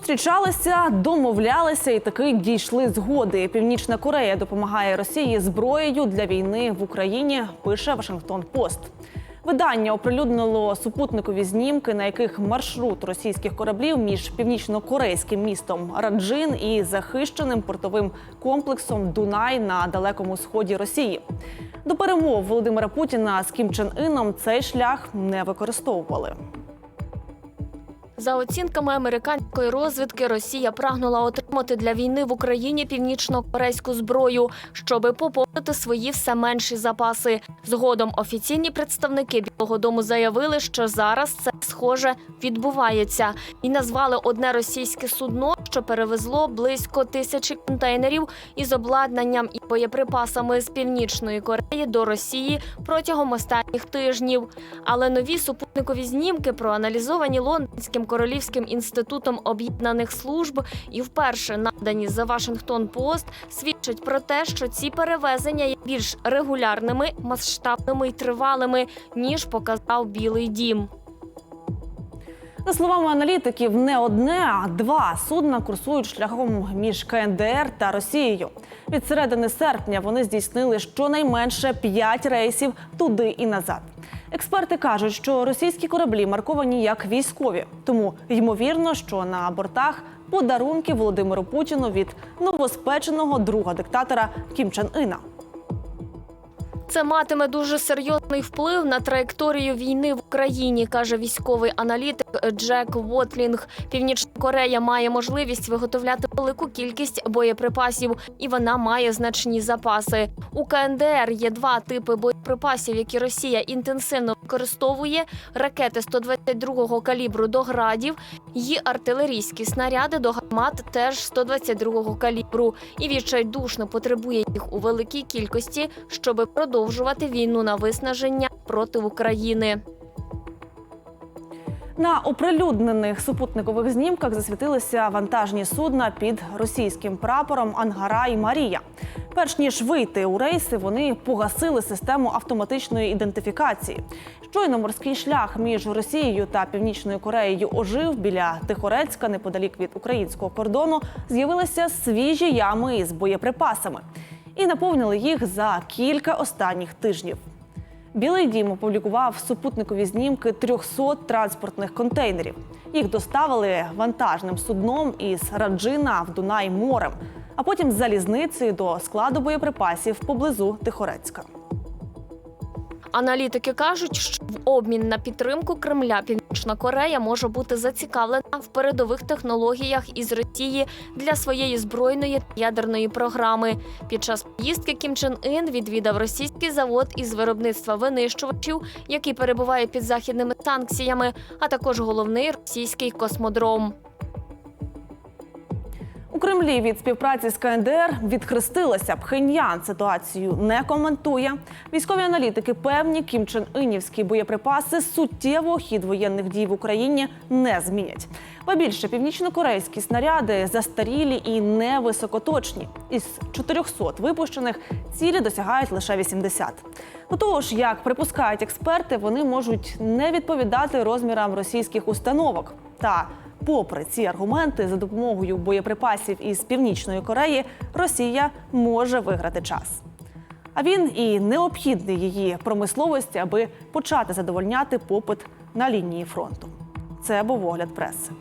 Зустрічалися, домовлялися і таки дійшли згоди. Північна Корея допомагає Росії зброєю для війни в Україні. Пише Вашингтон Пост. Видання оприлюднило супутникові знімки, на яких маршрут російських кораблів між північно-корейським містом Раджин і захищеним портовим комплексом Дунай на далекому сході Росії. До перемов Володимира Путіна з Кім Чен Іном цей шлях не використовували. За оцінками американської розвідки, Росія прагнула отримати для війни в Україні північно-корейську зброю, щоби поповнити свої все менші запаси. Згодом офіційні представники Білого Дому заявили, що зараз це схоже відбувається, і назвали одне російське судно, що перевезло близько тисячі контейнерів із обладнанням і боєприпасами з північної Кореї до Росії протягом останніх тижнів. Але нові супутникові знімки, проаналізовані лондонським королівським інститутом об'єднаних служб і вперше надані за Вашингтон Пост, свідчать про те, що ці перевезення є більш регулярними, масштабними і тривалими, ніж показав Білий Дім. За словами аналітиків, не одне, а два судна курсують шляхом між КНДР та Росією. Від середини серпня вони здійснили щонайменше п'ять рейсів туди і назад. Експерти кажуть, що російські кораблі марковані як військові, тому ймовірно, що на бортах подарунки Володимиру Путіну від новоспеченого друга диктатора Кім Чен Іна. Це матиме дуже серйозний вплив на траєкторію війни в Україні, каже військовий аналітик Джек Вотлінг. Північна Корея має можливість виготовляти велику кількість боєприпасів, і вона має значні запаси. У КНДР є два типи боєприпасів, які Росія інтенсивно використовує: ракети 122-го калібру до градів, і артилерійські снаряди до гармат теж 122-го калібру. І відчайдушно потребує їх у великій кількості, щоби продовжувати війну на виснаження проти України. На оприлюднених супутникових знімках засвітилися вантажні судна під російським прапором Ангара і Марія. Перш ніж вийти у рейси, вони погасили систему автоматичної ідентифікації. Щойно морський шлях між Росією та Північною Кореєю ожив біля Тихорецька, неподалік від українського кордону, з'явилися свіжі ями із боєприпасами і наповнили їх за кілька останніх тижнів. Білий дім опублікував супутникові знімки 300 транспортних контейнерів. Їх доставили вантажним судном із Раджина в Дунай морем, а потім залізницею до складу боєприпасів поблизу Тихорецька. Аналітики кажуть, що в обмін на підтримку Кремля Північна Корея може бути зацікавлена в передових технологіях із Росії для своєї збройної та ядерної програми. Під час поїздки Кім Чен Ін відвідав російський завод із виробництва винищувачів, який перебуває під західними санкціями, а також головний російський космодром. Кремлі від співпраці з КНДР відхрестилася. Пхеньян ситуацію не коментує. Військові аналітики певні, Кім Чен Інівські боєприпаси суттєво хід воєнних дій в Україні не змінять. Ба більше північнокорейські снаряди застарілі і невисокоточні. Із 400 випущених цілі досягають лише 80. До того ж, як припускають експерти, вони можуть не відповідати розмірам російських установок. Та Попри ці аргументи, за допомогою боєприпасів із північної Кореї Росія може виграти час. А він і необхідний її промисловості, аби почати задовольняти попит на лінії фронту. Це був огляд преси.